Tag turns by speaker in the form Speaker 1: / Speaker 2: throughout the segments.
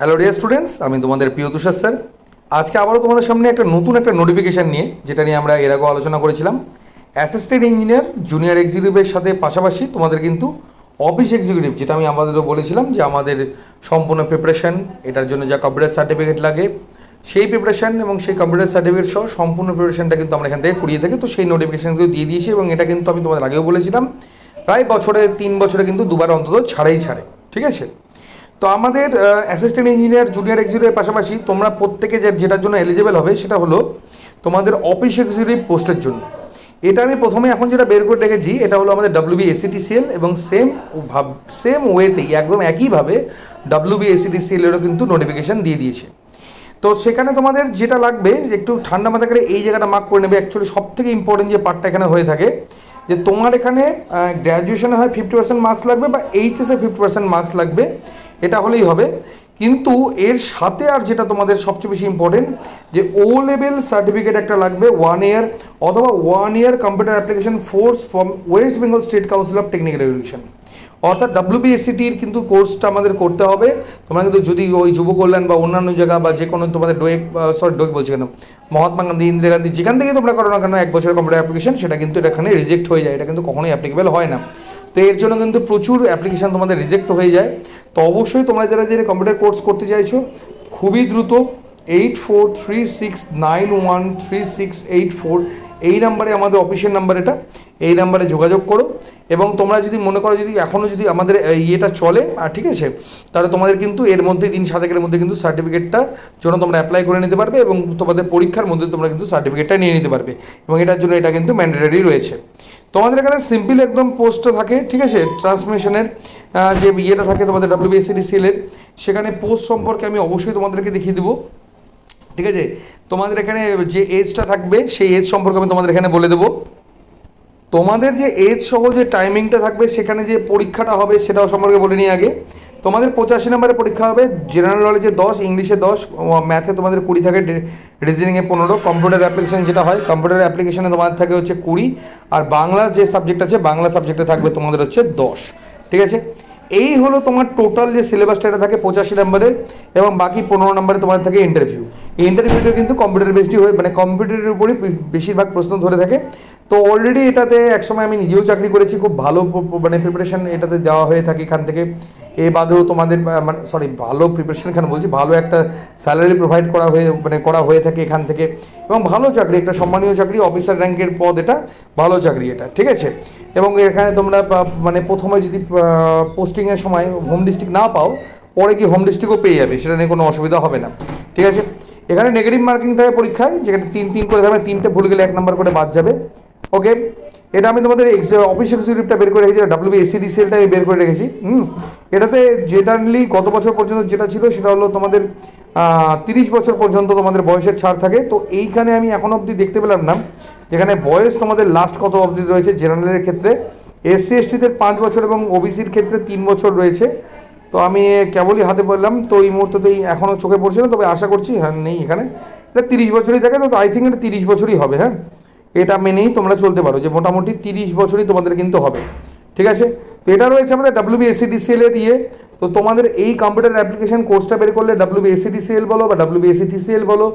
Speaker 1: Hello dear students আমি তোমাদের প্রিয় তুষার স্যার আজকে আবারও তোমাদের সামনে একটা নতুন একটা নোটিফিকেশান নিয়ে, যেটা নিয়ে আমরা এর আগেও আলোচনা করেছিলাম। অ্যাসিস্ট্যান্ট ইঞ্জিনিয়ার জুনিয়র এক্সিকিউটিভের সাথে পাশাপাশি তোমাদের কিন্তু অফিস এক্সিকিউটিভ যেটা আমি আমাদেরও বলেছিলাম যে আমাদের সম্পূর্ণ প্রিপারেশন এটার জন্য যা কম্পিউটার সার্টিফিকেট লাগে, সেই প্রিপারেশন এবং সেই কম্পিউটার সার্টিফিকেট সহ সম্পূর্ণ প্রিপারেশনটা কিন্তু আমরা এখান থেকে করিয়ে থাকি। তো সেই নোটিফিকেশানগুলো দিয়ে দিয়েছি এবং এটা কিন্তু আমি তোমাদের আগেও বলেছিলাম, প্রায় বছরে, তিন বছরে কিন্তু দুবার অন্তত ছাড়াই ছাড়ে, ঠিক আছে? তো আমাদের অ্যাসিস্ট্যান্ট ইঞ্জিনিয়ার জুনিয়র এক্সিকিউটিভের পাশাপাশি তোমরা প্রত্যেকে যে, যেটার জন্য এলিজিবল হবে সেটা হলো তোমাদের অফিস এক্সিকিউটিভ পোস্টের জন্য। এটা আমি প্রথমে এখন যেটা বের করে রেখেছি, এটা হলো আমাদের ডাব্লিউবি এসিটিসিএল এবং সেম ভাব সেম ওয়েতেই একদম একইভাবে ডাব্লিউবি এসিটিসিএলেরও কিন্তু নোটিফিকেশান দিয়ে দিয়েছে। তো সেখানে তোমাদের যেটা লাগবে, যে একটু ঠান্ডা মাথা করে এই জায়গাটা মার্ক করে নেবে। অ্যাকচুয়ালি সব থেকে ইম্পর্টেন্ট যে পার্টটা এখানে হয়ে থাকে, যে তোমার এখানে গ্র্যাজুয়েশনে হয় ফিফটি পার্সেন্ট মার্কস লাগবে বা এইচএসে ফিফটি পার্সেন্ট মার্কস লাগবে। এটা হলেই হবে। কিন্তু এর সাথে আর যেটা তোমাদের সবচেয়ে বেশি ইম্পর্টেন্ট যে ও লেভেল সার্টিফিকেট একটা লাগবে ওয়ান ইয়ার অথবা one year computer application course from West Bengal State Council of Technical Education অর্থাৎ ডাব্লিউবিএসসিটির কিন্তু কোর্সটা আমাদের করতে হবে। তোমরা কিন্তু যদি ওই যুব কল্যাণ বা অন্যান্য জায়গা বা যে কোনো তোমাদের ডোয়েক সরি ডোয়েক বলছি কেন? মহাত্মা গান্ধী, ইন্দিরা গান্ধী, যেখান থেকে তোমরা করো না কেন এক বছরের কম্পিউটার অ্যাপ্লিকেশন সেটা কিন্তু এখানে রিজেক্ট হয়ে যায়। এটা কিন্তু কখনোই অ্যাপ্লিকেবল হয় না। তো এর জন্য কিন্তু প্রচুর অ্যাপ্লিকেশান তোমাদের রিজেক্ট হয়ে যায়। তো অবশ্যই তোমরা যারা যারা কম্পিউটার কোর্স করতে চাইছো, খুবই দ্রুত eight four three six nine one three six eight four এই নাম্বারে আমাদের অফিসের নাম্বার এটা। এই নাম্বারে যোগাযোগ করো। এবং তোমরা যদি মনে করো যদি এখনও যদি আমাদের ইয়েটা চলে আর ঠিক আছে, তাহলে তোমাদের কিন্তু এর মধ্যে, দিন সাতেকের মধ্যে কিন্তু সার্টিফিকেটটা জন্য তোমরা অ্যাপ্লাই করে নিতে পারবে এবং তোমাদের পরীক্ষার মধ্যে তোমরা কিন্তু সার্টিফিকেটটা নিয়ে নিতে পারবে এবং এটার জন্য এটা কিন্তু ম্যান্ডেটারি রয়েছে। তোমাদের এখানে সিম্পল একদম পোস্টটা থাকে, ঠিক আছে ট্রান্সমিশনের যে ইয়েটা থাকে তোমাদের ডাব্লিউবিএসসিডি সেলের সেখানে পোস্ট সম্পর্কে আমি অবশ্যই তোমাদেরকে দেখিয়ে দেবো। ঠিক আছে, তোমাদের এখানে যে এজটা থাকবে, সেই এজ সম্পর্কে আমি তোমাদের এখানে বলে দেবো। তোমাদের যে এজ সহ যে টাইমিংটা থাকবে, সেখানে যে পরীক্ষাটা হবে, সেটাও সম্পর্কে বলে নিই আগে। তোমাদের পঁচাশি নম্বরের পরীক্ষা হবে জেনারেল নলেজে দশ ইংলিশে দশ ম্যাথে তোমাদের কুড়ি থাকে রিজনিংয়ে পনেরো কম্পিউটার অ্যাপ্লিকেশান যেটা হয় কম্পিউটার অ্যাপ্লিকেশানে তোমাদের থাকে হচ্ছে কুড়ি, আর বাংলা যে সাবজেক্ট আছে, বাংলা সাবজেক্টে থাকবে তোমাদের হচ্ছে দশ। ঠিক আছে? এই হলো তোমার টোটাল যে সিলেবাসটা এটা থাকে পঁচাশি নম্বরের এবং বাকি পনেরো নম্বরে তোমার থাকে ইন্টারভিউ এই ইন্টারভিউটা কিন্তু কম্পিউটার বেসডই হয়ে মানে কম্পিউটারের উপরে বেশিরভাগ প্রশ্ন ধরে থাকে। তো অলরেডি এটাতে একসময় আমি নিজেও চাকরি করেছি, খুব ভালো মানে প্রিপারেশান এটাতে দেওয়া হয়ে থাকে এখান থেকে। এ বাদেও তোমাদের মানে সরি ভালো প্রিপারেশন এখানে বলছি, ভালো একটা স্যালারি প্রোভাইড করা হয়ে মানে করা হয়ে থাকে এখান থেকে। এবং ভালো চাকরি, একটা সম্মানীয় চাকরি অফিসার র্যাঙ্কের পদ এটা, ভালো চাকরি এটা, ঠিক আছে? এবং এখানে তোমরা মানে প্রথমে যদি পোস্টিংয়ের সময় হোম ডিস্ট্রিক্ট না পাও, পরে কি হোম ডিস্ট্রিক্টও পেয়ে যাবে, সেটা নিয়ে কোনো অসুবিধা হবে না, ঠিক আছে? এখানে নেগেটিভ মার্কিং থাকে পরীক্ষায়, যেখানে তিন তিন করে থাকবে তিনটে ভুল গেলে এক নম্বর করে বাদ যাবে ওকে এটা আমি তোমাদের অফিস এক্সিকিউটিভটা বের করে রেখেছি ডাব্লিউ এসিডি সেলটা আমি বের করে রেখেছি, হুম? এটাতে জেনারেলি গত বছর পর্যন্ত যেটা ছিল সেটা হলো তোমাদের তিরিশ বছর পর্যন্ত তোমাদের বয়সের ছাড় থাকে। তো এইখানে আমি এখন অবধি দেখতে পেলাম না। যেখানে বয়স তোমাদের লাস্ট কত অবধি রয়েছে জেনারেলের ক্ষেত্রে? এসসি এসটিদের পাঁচ বছর এবং ওবিসির ক্ষেত্রে তিন বছর রয়েছে। তো আমি কেবলই হাতে বললাম, তো এই মুহূর্তেতেই এখনও চোখে পড়ছে না, তবে আশা করছি হ্যাঁ নেই এখানে। এটা তিরিশ বছরই থাকে, তো আই থিঙ্ক এটা তিরিশ বছরই হবে হ্যাঁ। এটা মেনেই তোমরা চলতে পারো যে মোটামুটি তিরিশ বছরই তোমাদের কিন্তু হবে। ঠিক আছে? তো এটা রয়েছে আমাদের ডাব্লিউবি এসিডিসিএল এর ইয়ে। তো তোমাদের এই কম্পিউটার অ্যাপ্লিকেশন কোর্সটা বের করলে ডাব্লিউবি এসিডিসিএল বলো বা ডাব্লিউবি এসিটিসিএল বলো,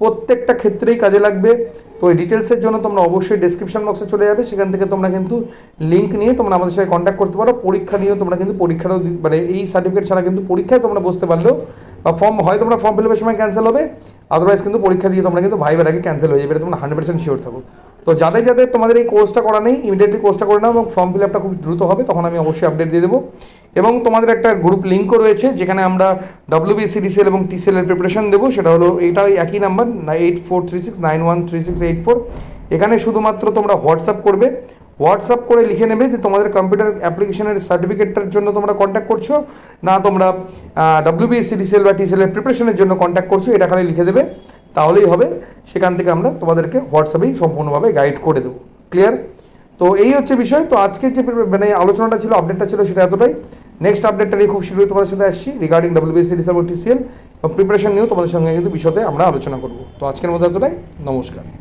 Speaker 1: প্রত্যেকটা ক্ষেত্রেই কাজে লাগবে। তো এই ডিটেলসের জন্য তোমরা অবশ্যই ডিসক্রিপশন বক্সে চলে যাবে। সেখান থেকে তোমরা কিন্তু লিঙ্ক নিয়ে তোমরা আমাদের সাথে কন্ট্যাক্ট করতে পারো। পরীক্ষা নিয়েও তোমরা কিন্তু পরীক্ষাটাও মানে এই সার্টিফিকেট ছাড়া কিন্তু পরীক্ষায় তোমরা বসতে পারলেও বা ফর্ম হয় তোমরা ফর্ম ফিল সময় ক্যান্সেল হবে। আদারওয়াইজ কিন্তু পরীক্ষা দিয়ে তোমরা কিন্তু ভাইবার আগে ক্যান্সেল হয়ে যাবে। এটা তোমরা হান্ড্রেড পার্সেন্ট শিওর থাকো। তো যাদের যাদের তোমাদের এই কোর্সটা করা নেই ইমিডিয়েটলি কোর্সটা করে নাও এবং ফর্ম ফিল আপটা খুব দ্রুত হবে, তখন আমি অবশ্যই আপডেট দিয়ে দেবো। এবং তোমাদের একটা গ্রুপ লিঙ্কও রয়েছে, যেখানে আমরা ডাব্লিউবিসি ডিসিএল এবং টিসিএল এর প্রিপারেশন দেবো। সেটা হলো এইটা একই number eight four three six nine one three six eight four এখানে শুধুমাত্র তোমরা হোয়াটসঅ্যাপ করবে। হোয়াটসঅ্যাপ করে লিখে নেবে যে তোমাদের কম্পিউটার অ্যাপ্লিকেশনের সার্টিফিকেটটার জন্য তোমরা কন্ট্যাক্ট করছ, না তোমরা ডাব্লিউবিএসসি ডিসিএল বা টিসিএল এর প্রিপারেশনের জন্য কন্ট্যাক্ট করছ, এটা খালি লিখে দেবে। তাহলেই হবে। সেখান থেকে আমরা তোমাদেরকে হোয়াটসঅ্যাপেই সম্পূর্ণভাবে গাইড করে দেবো। ক্লিয়ার তো এই হচ্ছে বিষয়। তো আজকে যে মানে আলোচনাটা ছিল আপডেটটা ছিল সেটা এতটাই। নেক্সট আপডেটটা নিয়ে খুব শীঘ্রই তোমাদের সাথে আসছি regarding WBSC reserve TCL preparation নিয়েও তোমাদের সঙ্গে কিন্তু বিষয়তে আমরা আলোচনা করব। তো আজকের মধ্যে এতটাই। নমস্কার।